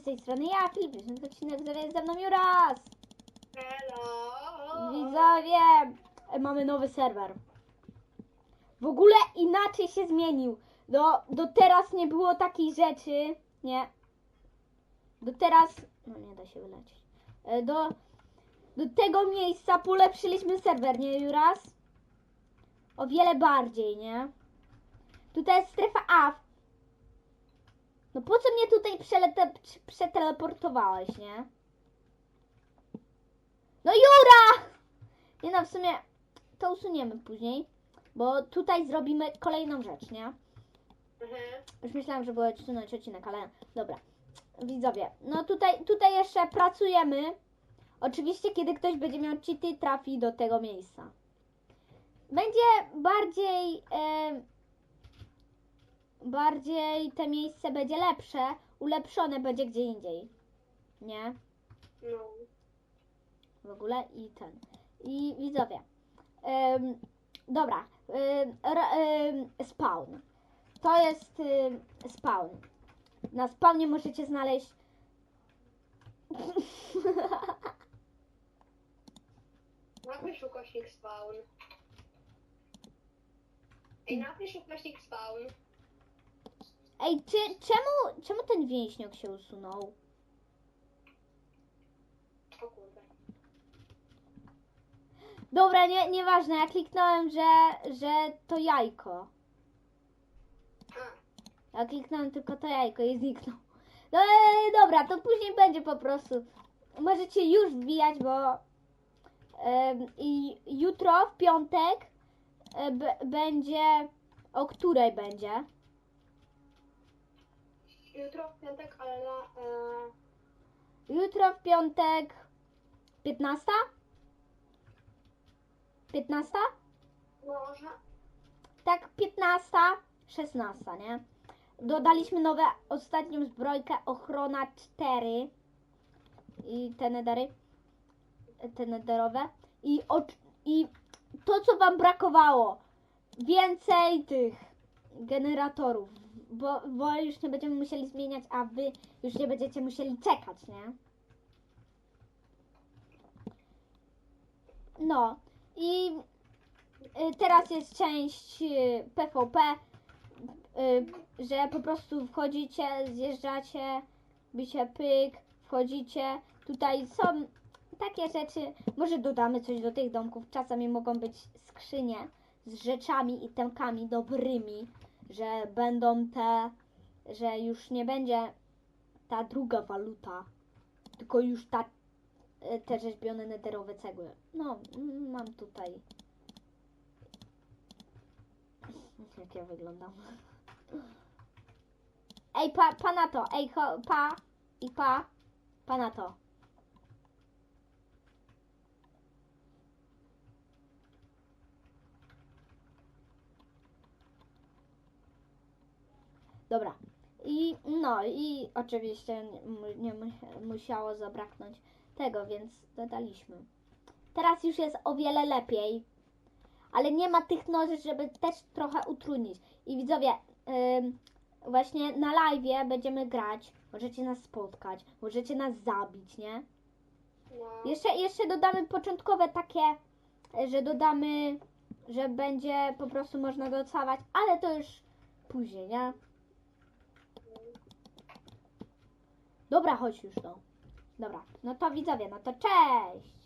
z tej strony ja, Filip, jest odcinek z ze mną Juras. Hello! Widzowie, e, mamy nowy serwer. W ogóle inaczej się zmienił. Do, do teraz nie było takiej rzeczy, nie. Do teraz, no nie da się wylecieć. E, Do, do tego miejsca polepszyliśmy serwer, nie Juras? O wiele bardziej, nie? Tutaj jest strefa A. No po co mnie tutaj przelete, prze- przeteleportowałeś, nie? No Jura! Nie no, w sumie to usuniemy później, bo tutaj zrobimy kolejną rzecz, nie? Mhm. Już myślałam, że było odsunąć odcinek, ale dobra. Widzowie, no tutaj, tutaj jeszcze pracujemy. Oczywiście, kiedy ktoś będzie miał cheaty, trafi do tego miejsca. Będzie bardziej, e, bardziej te miejsce będzie lepsze, ulepszone będzie gdzie indziej. Nie? No. w ogóle i ten. I widzowie. Ym, dobra. Ym, ym, spawn. To jest ym, spawn. Na spawnie możecie znaleźć. Napisz ukośnik spawn. Ej, napisz ukośnik spawn. Ej, czy, czemu, czemu ten więźniok się usunął? O kurde. Dobra, nie, nieważne. Ja kliknąłem, że, że to jajko. Ja kliknąłem tylko to jajko i zniknął. No e, dobra, to później będzie po prostu. Możecie już wbijać, bo em, i jutro w piątek e, b, będzie. O której będzie? Jutro w piątek, ale na... E, Jutro w piątek 15? 15? może... Tak, 15, 16, nie? Dodaliśmy nowe, ostatnią zbrojkę, ochrona 4 i te nedery, te nederowe i, i to, co wam brakowało, więcej tych generatorów, bo, bo już nie będziemy musieli zmieniać, a wy już nie będziecie musieli czekać, nie? No i y, teraz jest część y, PvP, y, że po prostu wchodzicie, zjeżdżacie, bicie pyk, wchodzicie. Tutaj są takie rzeczy, może dodamy coś do tych domków. Czasami mogą być skrzynie z rzeczami i temkami dobrymi, że będą te, że już nie będzie ta druga waluta, tylko już ta y, te rzeźbione nederowe cegły. No, mam tutaj. Jak ja wyglądam. Ej, pa, pa na to, ej, ho, pa i pa, pa na to. Dobra. I no i oczywiście nie, mu- nie mu- musiało zabraknąć tego, więc dodaliśmy. Teraz już jest o wiele lepiej, ale nie ma tych noży, żeby też trochę utrudnić. I widzowie, ym, właśnie na live będziemy grać, możecie nas spotkać, możecie nas zabić, nie? No. Jeszcze, jeszcze dodamy początkowe takie, że dodamy, że będzie po prostu można docawać, ale to już później, nie? Dobra, chodź już to. Dobra, no to widzowie, no to cześć!